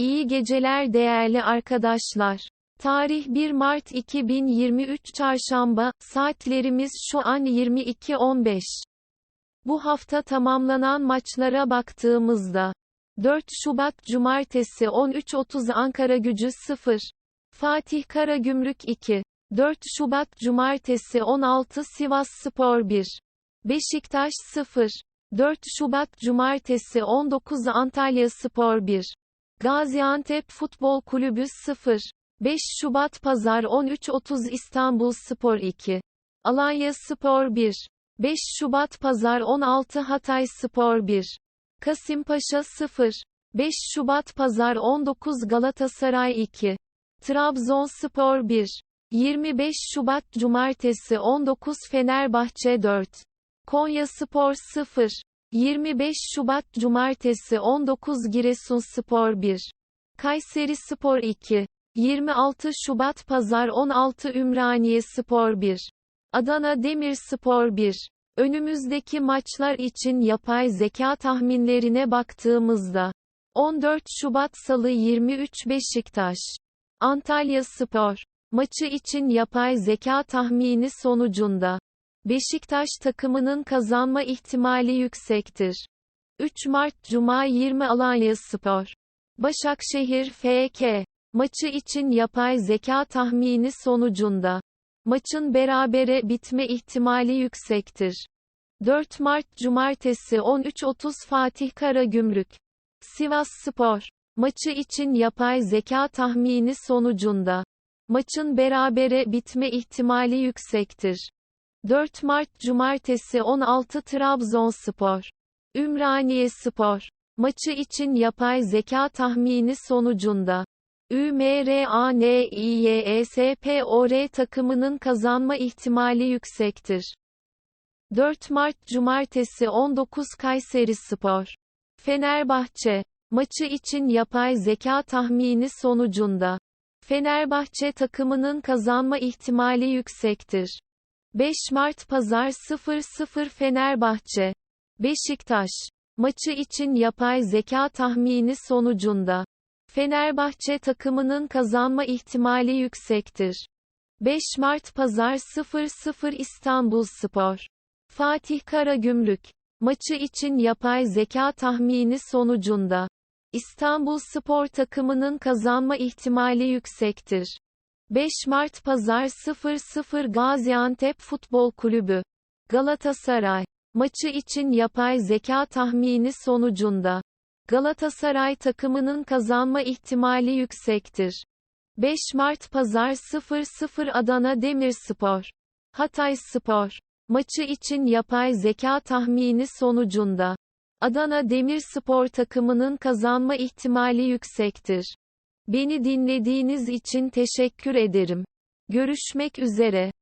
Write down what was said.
İyi geceler değerli arkadaşlar. Tarih 1 Mart 2023 Çarşamba, saatlerimiz şu an 22.15. Bu hafta tamamlanan maçlara baktığımızda, 4 Şubat Cumartesi 13.30 Ankara Gücü 0. Fatih Karagümrük 2. 4 Şubat Cumartesi 16 Sivas Spor 1. Beşiktaş 0. 4 Şubat Cumartesi 19 Antalya Spor 1. Gaziantep Futbol Kulübü 0. 5 Şubat Pazar 13.30 İstanbul Spor 2. Alanya Spor 1. 5 Şubat Pazar 16 Hatay Spor 1. Kasımpaşa 0. 5 Şubat Pazar 19 Galatasaray 2. Trabzonspor 1. 25 Şubat Cumartesi 19 Fenerbahçe 4. Konya Spor 0. 25 Şubat Cumartesi 19 Giresunspor 1. Kayseri Spor 2. 26 Şubat Pazar 16 Ümraniye Spor 1. Adana Demirspor 1. Önümüzdeki maçlar için yapay zeka tahminlerine baktığımızda 14 Şubat Salı 23 Beşiktaş Antalya Spor maçı için yapay zeka tahmini sonucunda Beşiktaş takımının kazanma ihtimali yüksektir. 3 Mart Cuma 20 Alanya Spor Başakşehir FK maçı için yapay zeka tahmini sonucunda maçın berabere bitme ihtimali yüksektir. 4 Mart Cumartesi 13.30 Fatih Karagümrük Sivas Spor maçı için yapay zeka tahmini sonucunda maçın berabere bitme ihtimali yüksektir. 4 Mart Cumartesi 16 Trabzonspor. Ümraniye Spor. Maçı için yapay zeka tahmini sonucunda. ÜMRANİYESPOR takımının kazanma ihtimali yüksektir. 4 Mart Cumartesi 19 Kayseri Spor. Fenerbahçe. Maçı için yapay zeka tahmini sonucunda. Fenerbahçe takımının kazanma ihtimali yüksektir. 5 Mart Pazar 00 Fenerbahçe Beşiktaş. Maçı için yapay zeka tahmini sonucunda. Fenerbahçe takımının kazanma ihtimali yüksektir. 5 Mart Pazar 00 İstanbul Spor. Fatih Karagümrük. Maçı için yapay zeka tahmini sonucunda. İstanbul Spor takımının kazanma ihtimali yüksektir. 5 Mart Pazar 00 Gaziantep Futbol Kulübü Galatasaray maçı için yapay zeka tahmini sonucunda Galatasaray takımının kazanma ihtimali yüksektir. 5 Mart Pazar 00 Adana Demirspor Hatay Spor maçı için yapay zeka tahmini sonucunda Adana Demirspor takımının kazanma ihtimali yüksektir. Beni dinlediğiniz için teşekkür ederim. Görüşmek üzere.